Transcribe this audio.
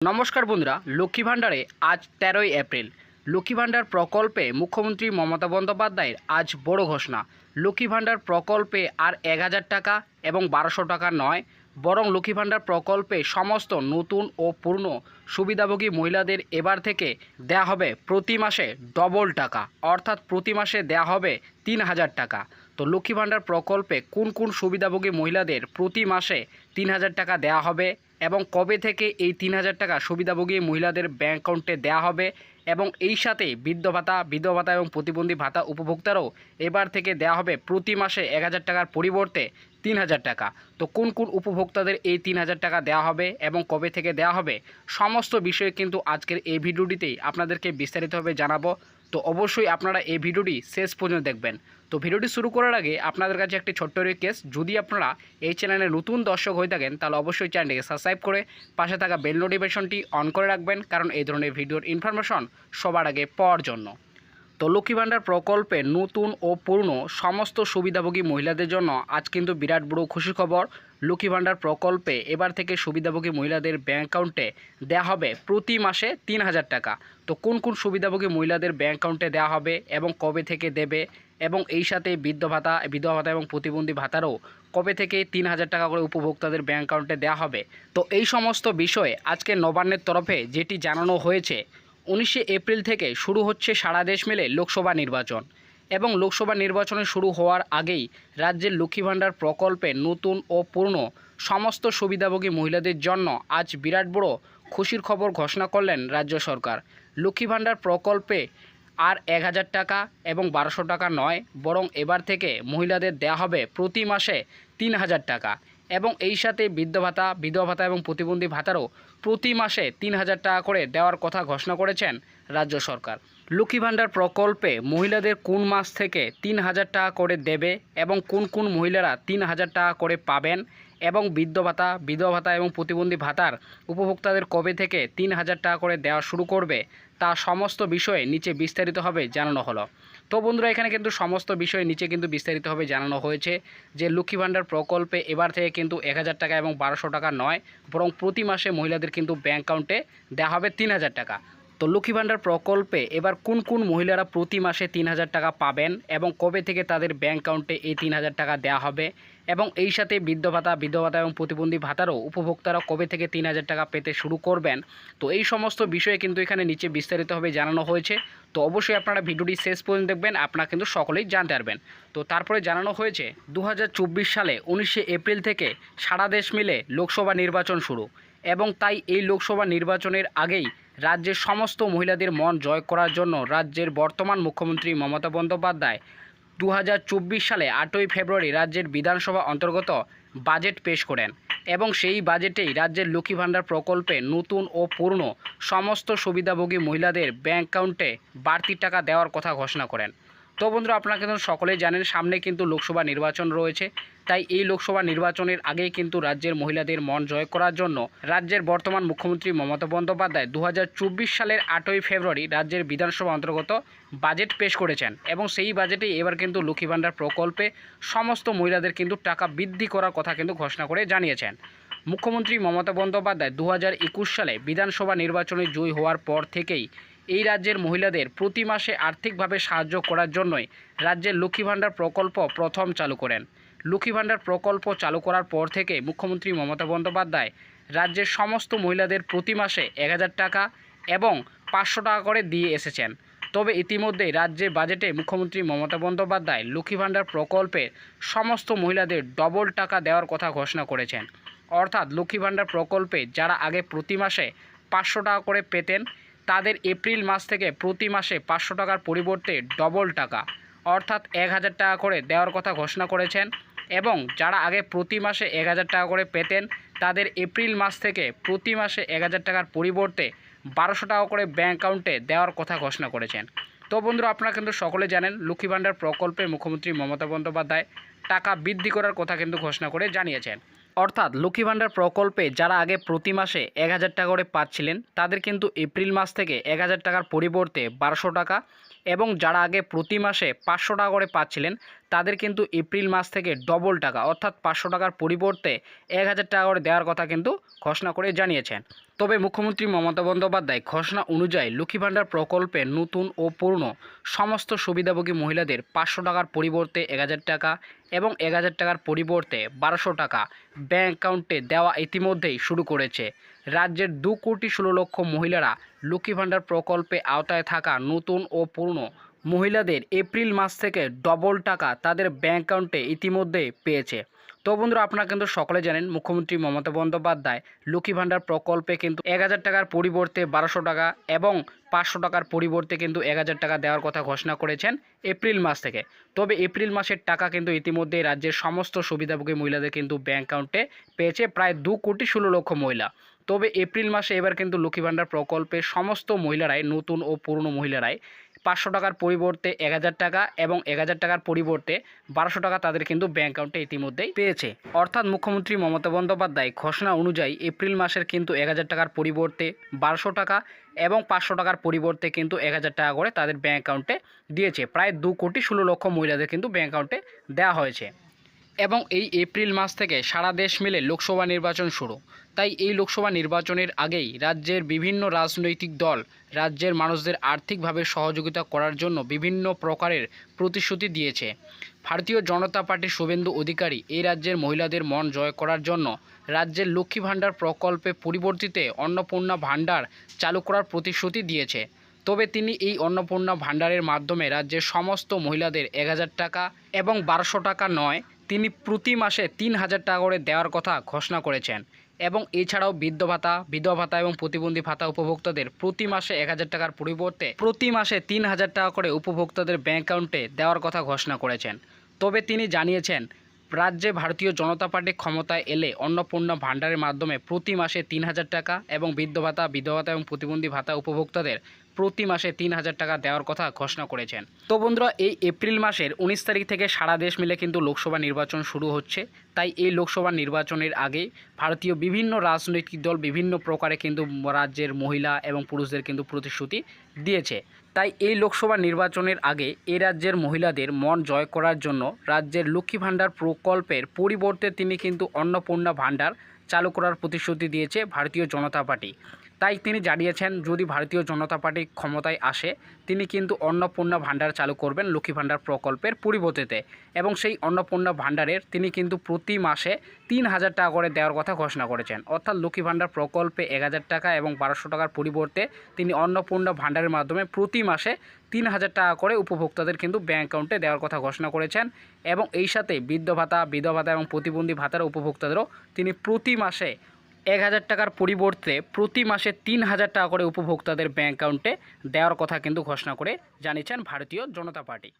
নমস্কার বন্ধুরা, লক্ষ্মী ভাণ্ডারে আজ তেরোই এপ্রিল। লক্ষ্মী ভাণ্ডার প্রকল্পে মুখ্যমন্ত্রী মমতা বন্দ্যোপাধ্যায়ের আজ বড় ঘোষণা। লক্ষ্মী ভাণ্ডার প্রকল্পে আর এক হাজার টাকা এবং বারোশো টাকা নয়, বরং লক্ষ্মী ভাণ্ডার প্রকল্পে সমস্ত নতুন ও পূর্ণ সুবিধাভোগী মহিলাদের এবার থেকে দেয়া হবে প্রতি মাসে ডবল টাকা, অর্থাৎ প্রতি মাসে দেয়া হবে তিন হাজার টাকা। তো লক্ষ্মী ভাণ্ডার প্রকল্পে কোন কোন সুবিধাভোগী মহিলাদের প্রতি মাসে তিন হাজার টাকা দেওয়া হবে? এবং কবে থেকে এই তিন হাজার টাকা সুবিধাভোগী মহিলাদের ব্যাঙ্ক অ্যাকাউন্টে দেওয়া হবে এবং এই সাথে বৃদ্ধ ভাতা, বিধবা ভাতা এবং প্রতিবন্ধী ভাতা উপভোক্তারও এবার থেকে দেওয়া হবে প্রতি মাসে এক হাজার টাকার পরিবর্তে তিন হাজার টাকা। তো কোন কোন উপভোক্তাদের এই তিন হাজার টাকা দেওয়া হবে এবং কবে থেকে দেওয়া হবে সমস্ত বিষয়ে কিন্তু আজকের এই ভিডিওটিতেই আপনাদেরকে বিস্তারিতভাবে জানাব। তো অবশ্যই আপনারা এই ভিডিওটি শেষ পর্যন্ত দেখবেন। তো ভিডিওটি শুরু করার আগে আপনাদের কাছে একটি ছোট্ট রিকোয়েস্ট যদি আপনারা এই চ্যানেলে নতুন দর্শক হয়ে থাকেন, তাহলে অবশ্যই চ্যানেলটিকে সাবস্ক্রাইব করে পাশে থাকা বেল নোটিফিকেশনটি অন করে রাখবেন, কারণ এই ধরনের ভিডিওর ইনফরমেশন সবার আগে পাওয়ার জন্য। তো লক্ষ্মী ভাণ্ডার প্রকল্পে নতুন ও পুরনো সমস্ত সুবিধাভোগী মহিলাদের জন্য আজ কিন্তু বিরাট বড় খুশি খবর। লক্ষ্মী ভাণ্ডার প্রকল্পে এবার থেকে সুবিধাভোগী মহিলাদের ব্যাঙ্ক অ্যাকাউন্টে দেওয়া হবে প্রতি মাসে তিন হাজার টাকা। তো কোন কোন সুবিধাভোগী মহিলাদের ব্যাঙ্ক অ্যাকাউন্টে দেওয়া হবে এবং কবে থেকে দেবে এবং এই সাথে বৃদ্ধ ভাতা, বিধবা ভাতা এবং প্রতিবন্ধী ভাতারও কবে থেকে তিন হাজার টাকা করে উপভোক্তাদের ব্যাঙ্ক অ্যাকাউন্টে দেওয়া হবে? তো এই সমস্ত বিষয়ে আজকে নবান্নের তরফে যেটি জানানো হয়েছে, উনিশে এপ্রিল থেকে শুরু হচ্ছে সারা দেশ মিলে লোকসভা নির্বাচন। এবং লোকসভা নির্বাচনে শুরু হওয়ার আগেই রাজ্যের লক্ষ্মী ভাণ্ডার প্রকল্পে নতুন ও পূর্ণ সমস্ত সুবিধাভোগী মহিলাদের জন্য আজ বিরাট বড় খুশির খবর ঘোষণা করলেন রাজ্য সরকার। লক্ষ্মী ভাণ্ডার প্রকল্পে আর এক হাজার টাকা এবং বারোশো টাকা নয়, বরং এবার থেকে মহিলাদের দেয়া হবে প্রতি মাসে তিন হাজার টাকা। এবং এই সাথে বৃদ্ধ ভাতা, বিধবা ভাতা এবং প্রতিবন্ধী ভাতারও প্রতি মাসে তিন হাজার টাকা করে দেওয়ার কথা ঘোষণা করেছেন রাজ্য সরকার। লক্ষ্মী ভাণ্ডার প্রকল্পে মহিলাদের কোন মাস থেকে তিন হাজার টাকা করে দেবে এবং কোন কোন মহিলারা তিন হাজার টাকা করে পাবেন এবং বৃদ্ধ ভাতা, বিধবা ভাতা এবং প্রতিবন্ধী ভাতার উপভোক্তাদের কবে থেকে তিন হাজার টাকা করে দেওয়া শুরু করবে তা সমস্ত বিষয়ে নিচে বিস্তারিতভাবে জানানো হলো। তো বন্ধুরা, এখানে কিন্তু সমস্ত বিষয় নিচে কিন্তু বিস্তারিতভাবে জানানো হয়েছে যে লক্ষ্মী ভাণ্ডার প্রকল্পে এবার থেকে কিন্তু এক হাজার টাকা এবং বারোশো টাকা নয়, বরং প্রতি মাসে মহিলাদের কিন্তু ব্যাঙ্ক অ্যাকাউন্টে দেওয়া হবে তিন হাজার টাকা। তো লক্ষ্মী ভাণ্ডার প্রকল্পে এবার কোন কোন মহিলারা প্রতি মাসে তিন হাজার টাকা পাবেন এবং কবে থেকে তাদের ব্যাঙ্ক অ্যাকাউন্টে এই তিন হাজার টাকা দেওয়া হবে? এবং এই সাথে বৃদ্ধ ভাতা, বিধবা ভাতা এবং প্রতিবন্ধী ভাতারও উপভোক্তারা কবে থেকে তিন হাজার টাকা পেতে শুরু করবেন? তো এই সমস্ত বিষয়ে কিন্তু এখানে নিচে বিস্তারিতভাবে জানানো হয়েছে। তো অবশ্যই আপনারা ভিডিওটি শেষ পর্যন্ত দেখবেন, আপনারা কিন্তু সকলেই জানতে পারবেন। তো তারপরে জানানো হয়েছে দু হাজার চব্বিশ সালে উনিশে এপ্রিল থেকে সারা দেশ মিলে লোকসভা নির্বাচন শুরু। এবং তাই এই লোকসভা নির্বাচনের আগেই রাজ্যের সমস্ত মহিলাদের মন জয় করার জন্য রাজ্যের বর্তমান মুখ্যমন্ত্রী মমতা বন্দ্যোপাধ্যায় দু হাজার চব্বিশ সালে আটই ফেব্রুয়ারি রাজ্যের বিধানসভা অন্তর্গত বাজেট পেশ করেন এবং সেই বাজেটেই রাজ্যের লক্ষ্মী ভাণ্ডার প্রকল্পে নতুন ও পূর্ণ সমস্ত সুবিধাভোগী মহিলাদের ব্যাঙ্ক অ্যাকাউন্টে বাড়তি টাকা দেওয়ার কথা ঘোষণা করেন। তো বন্ধুরা, আপনারা কিন্তু সকলেই জানেন, সামনে কিন্তু লোকসভা নির্বাচন রয়েছে। তাই এই লোকসভা নির্বাচনের আগেই কিন্তু রাজ্যের মহিলাদের মন জয় করার জন্য রাজ্যের বর্তমান মুখ্যমন্ত্রী মমতা বন্দ্যোপাধ্যায় দু হাজার চব্বিশ সালের আটই ফেব্রুয়ারি রাজ্যের বিধানসভা অন্তর্গত বাজেট পেশ করেছেন এবং সেই বাজেটেই এবার কিন্তু লক্ষ্মী ভাণ্ডার প্রকল্পে সমস্ত মহিলাদের কিন্তু টাকা বৃদ্ধি করার কথা কিন্তু ঘোষণা করে জানিয়েছেন। মুখ্যমন্ত্রী মমতা বন্দ্যোপাধ্যায় দু হাজার একুশ সালে বিধানসভা নির্বাচনে জয়ী হওয়ার পর থেকেই এই রাজ্যের মহিলাদের প্রতি মাসে আর্থিকভাবে সাহায্য করার জন্যই রাজ্যের লক্ষ্মী ভাণ্ডার প্রকল্প প্রথম চালু করেন। লক্ষ্মী ভাণ্ডার প্রকল্প চালু করার পর থেকে মুখ্যমন্ত্রী মমতা বন্দ্যোপাধ্যায় রাজ্যের সমস্ত মহিলাদের প্রতি মাসে এক হাজার টাকা এবং পাঁচশো টাকা করে দিয়ে এসেছেন। তবে ইতিমধ্যে রাজ্যের বাজেটে মুখ্যমন্ত্রী মমতা বন্দ্যোপাধ্যায় লক্ষ্মী ভাণ্ডার প্রকল্পে সমস্ত মহিলাদের ডবল টাকা দেওয়ার কথা ঘোষণা করেছেন। অর্থাৎ লক্ষ্মী ভাণ্ডার প্রকল্পে যারা আগে প্রতি মাসে পাঁচশো টাকা করে পেতেন তাদের এপ্রিল মাস থেকে প্রতি মাসে পাঁচশো টাকার পরিবর্তে ডবল টাকা, অর্থাৎ এক হাজার টাকা করে দেওয়ার কথা ঘোষণা করেছেন এবং যারা আগে প্রতি মাসে এক হাজার টাকা করে পেতেন, তাদের এপ্রিল মাস থেকে প্রতি মাসে এক হাজার টাকার পরিবর্তে বারোশো টাকা করে ব্যাঙ্ক অ্যাকাউন্টে দেওয়ার কথা ঘোষণা করেছেন। তো বন্ধুরা, আপনারা কিন্তু সকলে জানেন, লক্ষ্মী ভাণ্ডার প্রকল্পে মুখ্যমন্ত্রী মমতা বন্দ্যোপাধ্যায় টাকা বৃদ্ধি করার কথা কিন্তু ঘোষণা করে জানিয়েছেন। অর্থাৎ লক্ষ্মী ভাণ্ডার প্রকল্পে যারা আগে প্রতি মাসে এক হাজার টাকা করে পাচ্ছিলেন, তাদের কিন্তু এপ্রিল মাস থেকে এক হাজার টাকার পরিবর্তে বারোশো টাকা এবং যারা আগে প্রতি মাসে পাঁচশো টাকা করে পাচ্ছিলেন, তাদের কিন্তু এপ্রিল মাস থেকে ডবল টাকা, অর্থাৎ পাঁচশো টাকার পরিবর্তে এক হাজার টাকা করে দেওয়ার কথা কিন্তু ঘোষণা করে জানিয়েছেন। তবে মুখ্যমন্ত্রী মমতা বন্দ্যোপাধ্যায় ঘোষণা অনুযায়ী লক্ষ্মী ভাণ্ডার প্রকল্পে নতুন ও পুরনো সমস্ত সুবিধাভোগী মহিলাদের পাঁচশো টাকার পরিবর্তে এক হাজার টাকা এবং এক হাজার টাকার পরিবর্তে বারোশো টাকা ব্যাঙ্ক অ্যাকাউন্টে দেওয়া ইতিমধ্যেই শুরু করেছে। রাজ্যের দু কোটি ষোলো লক্ষ মহিলারা লক্ষ্মী ভাণ্ডার প্রকল্পে আওতায় থাকা নতুন ও পুরনো মহিলাদের এপ্রিল মাস থেকে ডবল টাকা তাদের ব্যাঙ্ক অ্যাকাউন্টে ইতিমধ্যে পেয়েছে। তো বন্ধুরা, আপনারা কিন্তু সকলে জানেন মুখ্যমন্ত্রী মমতা বন্দ্যোপাধ্যায় লক্ষ্মী ভাণ্ডার প্রকল্পে কিন্তু এক হাজার টাকার পরিবর্তে বারোশো টাকা এবং পাঁচশো টাকার পরিবর্তে কিন্তু এক হাজার টাকা দেওয়ার কথা ঘোষণা করেছেন এপ্রিল মাস থেকে। তবে এপ্রিল মাসের টাকা কিন্তু ইতিমধ্যে রাজ্যের সমস্ত সুবিধাভোগী মহিলাদের কিন্তু ব্যাঙ্ক অ্যাকাউন্টে পেয়েছে প্রায় দু কোটি ষোলো লক্ষ মহিলা। তবে এপ্রিল মাসে এবার কিন্তু লক্ষ্মী ভাণ্ডার প্রকল্পে সমস্ত মহিলারাই, নতুন ও পুরনো মহিলারাই পাঁচশো টাকার পরিবর্তে এক হাজার টাকা এবং এক হাজার টাকার পরিবর্তে বারোশো টাকা তাদের কিন্তু ব্যাঙ্ক অ্যাকাউন্টে ইতিমধ্যেই পেয়েছে। অর্থাৎ মুখ্যমন্ত্রী মমতা বন্দ্যোপাধ্যায় ঘোষণা অনুযায়ী এপ্রিল মাসের কিন্তু এক হাজার টাকার পরিবর্তে বারোশো টাকা এবং পাঁচশো টাকার পরিবর্তে কিন্তু এক হাজার টাকা করে তাদের ব্যাঙ্ক অ্যাকাউন্টে দিয়েছে। প্রায় দু কোটি ষোলো লক্ষ মহিলাদের কিন্তু ব্যাঙ্ক অ্যাকাউন্টে দেওয়া হয়েছে। এবং এই এপ্রিল মাস থেকে সারা দেশ মিলে লোকসভা নির্বাচন শুরু। তাই এই লোকসভা নির্বাচনের আগেই রাজ্যের বিভিন্ন রাজনৈতিক দল রাজ্যের মানুষদের আর্থিকভাবে সহযোগিতা করার জন্য বিভিন্ন প্রকারের প্রতিশ্রুতি দিয়েছে। ভারতীয় জনতা পার্টির শুভেন্দু অধিকারী এই রাজ্যের মহিলাদের মন জয় করার জন্য রাজ্যের লক্ষ্মী ভাণ্ডার প্রকল্পে পরিবর্তিতে অন্নপূর্ণা ভাণ্ডার চালু করার প্রতিশ্রুতি দিয়েছে। তবে তিনি এই অন্নপূর্ণা ভাণ্ডারের মাধ্যমে রাজ্যের সমস্ত মহিলাদের এক হাজার টাকা এবং বারোশো টাকা নয় তিনি প্রতি মাসে তিন হাজার টাকা করে দেওয়ার কথা ঘোষণা করেছেন এবং এছাড়াও বৃদ্ধ ভাতা, বিধবা ভাতা এবং প্রতিবন্ধী ভাতা উপভোক্তাদের প্রতি মাসে এক হাজার টাকার পরিবর্তে প্রতি মাসে তিন হাজার টাকা করে উপভোক্তাদের ব্যাঙ্ক অ্যাকাউন্টে দেওয়ার কথা ঘোষণা করেছেন। তবে তিনি জানিয়েছেন, রাজ্যে ভারতীয় জনতা পার্টি ক্ষমতায় এলে অন্নপূর্ণা ভাণ্ডারের মাধ্যমে প্রতি মাসে তিন হাজার টাকা এবং বৃদ্ধ ভাতা, বিধবা ভাতা এবং প্রতিবন্ধী ভাতা উপভোক্তাদের প্রতি মাসে তিন হাজার টাকা দেওয়ার কথা ঘোষণা করেছেন। তো বন্ধুরা, এই এপ্রিল মাসের উনিশ তারিখ থেকে সারা দেশ মিলে কিন্তু লোকসভা নির্বাচন শুরু হচ্ছে। তাই এই লোকসভা নির্বাচনের আগে ভারতীয় বিভিন্ন রাজনৈতিক দল বিভিন্ন প্রকারে কিন্তু রাজ্যের মহিলা এবং পুরুষদের কিন্তু প্রতিশ্রুতি দিয়েছে। তাই এই লোকসভা নির্বাচনের আগে এ রাজ্যের মহিলাদের মন জয় করার জন্য রাজ্যের লক্ষ্মী ভাণ্ডার প্রকল্পের পরিবর্তে তিনি কিন্তু অন্নপূর্ণা ভাণ্ডার চালু করার প্রতিশ্রুতি দিয়েছে ভারতীয় জনতা পার্টি। তাই তিনি জানিয়েছেন, যদি ভারতীয় জনতা পার্টি ক্ষমতায় আসে, তিনি কিন্তু অন্নপূর্ণা ভাণ্ডার চালু করবেন লক্ষ্মী ভাণ্ডার প্রকল্পের পরিবর্তিতে এবং সেই অন্নপূর্ণা ভাণ্ডারের তিনি কিন্তু প্রতি মাসে তিন হাজার টাকা করে দেওয়ার কথা ঘোষণা করেছেন। অর্থাৎ লক্ষ্মী ভাণ্ডার প্রকল্পে এক হাজার টাকা এবং বারোশো টাকার পরিবর্তে তিনি অন্নপূর্ণা ভাণ্ডারের মাধ্যমে প্রতি মাসে তিন হাজার টাকা করে উপভোক্তাদের কিন্তু ব্যাঙ্ক অ্যাকাউন্টে দেওয়ার কথা ঘোষণা করেছেন। এবং এই সাথে বৃদ্ধ ভাতা, বিধবা ভাতা এবং প্রতিবন্ধী ভাতার উপভোক্তাদেরও তিনি প্রতি মাসে এক হাজার টাকার পরিবর্তে প্রতি মাসে তিন হাজার টাকা করে উপভোক্তাদের ব্যাঙ্ক অ্যাকাউন্টে দেওয়ার কথা কিন্তু ঘোষণা করে জানিয়েছেন ভারতীয় জনতা পার্টি।